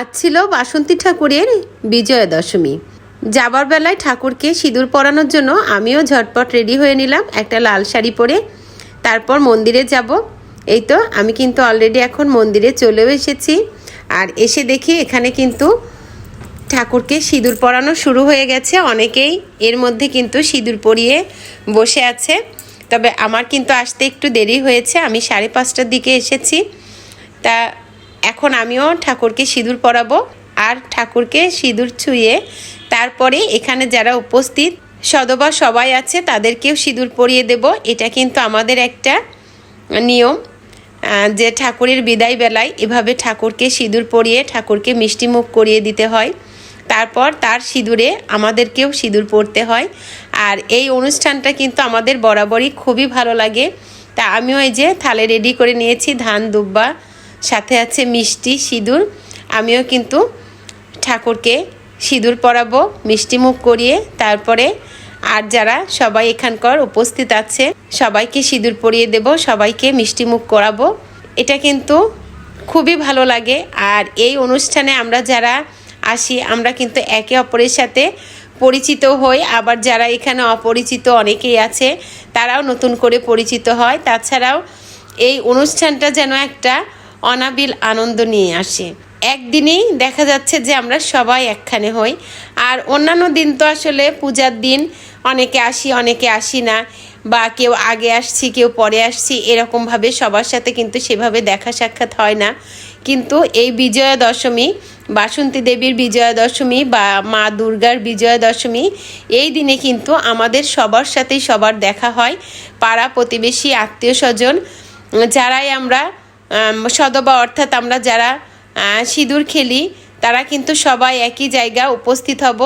আজ ছিল বাসন্তী ঠাকুরের বিজয়া দশমী যাবার বেলায় ঠাকুরকে সিঁদুর পরানোর জন্য আমিও ঝটপট রেডি হয়ে নিলাম একটা লাল শাড়ি পরে। তারপর মন্দিরে যাব। এই তো, আমি কিন্তু অলরেডি এখন মন্দিরে চলেও এসেছি। আর এসে দেখি এখানে কিন্তু ঠাকুরকে সিঁদুর পরানো শুরু হয়ে গেছে। অনেকেই এর মধ্যে কিন্তু সিঁদুর পরিয়ে বসে আছে। তবে আমার কিন্তু আসতে একটু দেরি হয়েছে। আমি সাড়ে পাঁচটার দিকে এসেছি। তা এখন আমিও ঠাকুরকে সিঁদুর পরাবো আর ঠাকুরকে সিঁদুর ছুঁয়ে তারপরে এখানে যারা উপস্থিত, সদবা সবাই আছে, তাদেরকেও সিঁদুর পরিয়ে দেব। এটা কিন্তু আমাদের একটা নিয়ম যে ঠাকুরের বিদায় বেলায় এভাবে ঠাকুরকে সিঁদুর পরিয়ে ঠাকুরকে মিষ্টি মুখ করিয়ে দিতে হয়। তারপর তার সিঁদুরে আমাদেরকেও সিঁদুর পরতে হয়। আর এই অনুষ্ঠানটা কিন্তু আমাদের বরাবরই খুবই ভালো লাগে। তা আমিও এই যে থালে রেডি করে নিয়েছি, ধান, দুব্বা সাথে আছে মিষ্টি সিঁদুর। আমিও কিন্তু ঠাকুরকে সিঁদুর পরাবো, মিষ্টি মুখ করিয়ে, তারপরে আর যারা সবাই এখানকার উপস্থিত আছে, সবাইকে সিঁদুর পরিয়ে দেব, সবাইকে মিষ্টি মুখ করাবো। এটা কিন্তু খুবই ভালো লাগে। আর এই অনুষ্ঠানে আমরা যারা আসি, আমরা কিন্তু একে অপরের সাথে পরিচিত হই। আবার যারা এখানে অপরিচিত অনেকেই আছে, তারাও নতুন করে পরিচিত হয়। তাছাড়াও এই অনুষ্ঠানটা যেন একটা অনাবিল আনন্দ নিয়ে আসে। একদিনেই দেখা যাচ্ছে যে আমরা সবাই একখানে হই। আর অন্যান্য দিন তো আসলে পূজার দিন অনেকে আসি অনেকে আসি না বা কেউ আগে আসছি কেউ পরে আসছি এরকমভাবে সবার সাথে কিন্তু সেভাবে দেখা সাক্ষাৎ হয় না। কিন্তু এই বিজয়া দশমী বাসন্তী দেবীর বিজয়া দশমী বা মা দুর্গার বিজয়া দশমী এই দিনে কিন্তু আমাদের সবার সাথেই সবার দেখা হয়। পাড়া প্রতিবেশী আত্মীয় স্বজন যারাই আমরা আম, সদবা অর্থাৎ আমরা যারা সিঁদুর খেলি, তারা কিন্তু সবাই একই জায়গা উপস্থিত হব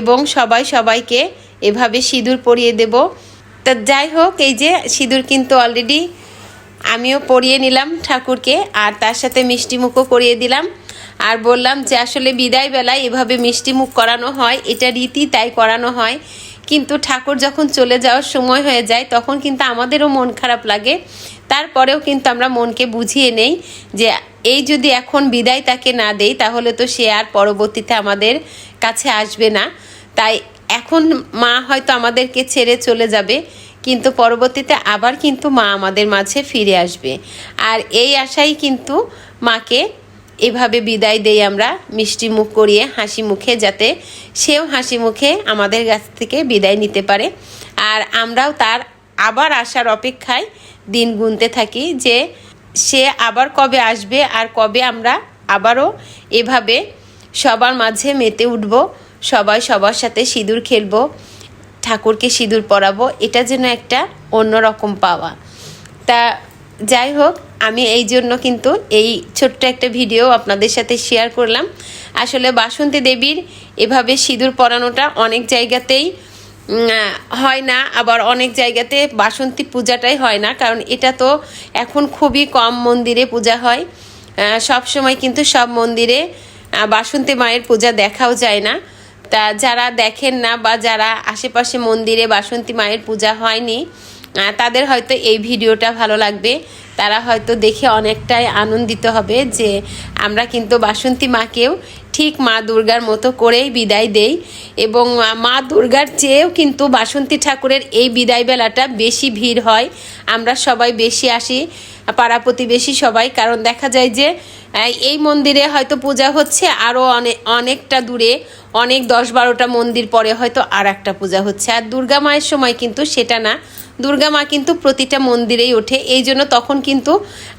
এবং সবাই সবাইকে এভাবে সিঁদুর পরিয়ে দেব। তা যাই হোক, এই যে সিঁদুর কিন্তু অলরেডি আমিও পরিয়ে নিলাম ঠাকুরকে, আর তার সাথে মিষ্টি মুখও করিয়ে দিলাম। আর বললাম যে আসলে বিদায় বেলায় এভাবে মিষ্টি মুখ করানো হয়, এটা রীতি তাই করানো হয়। কিন্তু ঠাকুর যখন চলে যাওয়ার সময় হয়ে যায়, তখন কিন্তু আমাদেরও মন খারাপ লাগে। তারপরেও কিন্তু আমরা মনকে বুঝিয়ে নেই যে, এই যদি এখন বিদায় তাকে না দেই, তাহলে তো সে আর পরবর্তীতে আমাদের কাছে আসবে না। তাই এখন মা হয়তো আমাদেরকে ছেড়ে চলে যাবে, কিন্তু পরবর্তীতে আবার কিন্তু মা আমাদের মাঝে ফিরে আসবে। আর এই আশাই কিন্তু মাকে এভাবে বিদায় দেই আমরা। মিষ্টি মুখ করিয়ে হাসি মুখে যাতে সেও হাসি মুখে আমাদের কাছ থেকে বিদায় নিতে পারে। আর আমরাও তার আবার আসার অপেক্ষায় দিন গুনতে থাকি যে সে আবার কবে আসবে আর কবে আমরা আবারও এভাবে সবার মাঝে মেতে উঠব, সবাই সবার সাথে সিঁদুর খেলব, ঠাকুরকে সিঁদুর পরাবো, এটা যেন একটা অন্যরকম পাওয়া। তা যাই হোক আমি এই জন্য কিন্তু এই ছোট্ট একটা ভিডিও আপনাদের সাথে শেয়ার করলাম। আসলে বাসন্তী দেবীর এভাবে সিঁদুর পরানোটা অনেক জায়গাতেই হয় না, আবার অনেক জায়গাতে বাসন্তী পূজাটাই হয় না, কারণ এটা তো এখন খুবই কম মন্দিরে পূজা হয়। সব সময় কিন্তু সব মন্দিরে বাসন্তী মায়ের পূজা দেখাও যায় না। তা যারা দেখেন না বা যারা আশেপাশে মন্দিরে বাসন্তী মায়ের পূজা হয়নি তাদের হয়তো এই ভিডিওটা ভালো লাগবে। তারা হয়তো দেখে অনেকটাই আনন্দিত হবে যে আমরা কিন্তু বাসন্তী মাকেও ঠিক মা দুর্গার মতো করেই বিদায় দেই এবং মা দুর্গার চেয়েও কিন্তু বাসন্তী ঠাকুরের এই বিদায় বেলাটা বেশি ভিড় হয়। আমরা সবাই বেশি আসি, পাড়া প্রতিবেশী সবাই, কারণ দেখা যায় যে এই মন্দিরে হয়তো পূজা হচ্ছে আরও অনেক অনেকটা দূরে, অনেক দশ বারোটা মন্দির পরে হয়তো আর একটা পূজা হচ্ছে। আর দুর্গা মায়ের সময় কিন্তু সেটা না। দুর্গা মা কিন্তু প্রতিটা মন্দিরেই ওঠে। এই জন্য তখন কিন্তু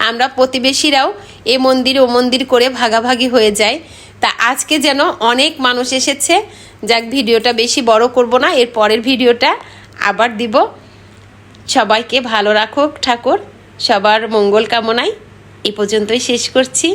আমরা প্রতিবেশীরাও এ মন্দির, ও মন্দির করে ভাগাভাগি হয়ে যায় তা আজকে যেন অনেক মানুষ এসেছে। যাক, ভিডিওটা বেশি বড় করব না, এর পরের ভিডিওটা আবার দিব। সবাইকে ভালো রাখুক ঠাকুর, সবার মঙ্গল কামনায় এ পর্যন্তই শেষ করছি।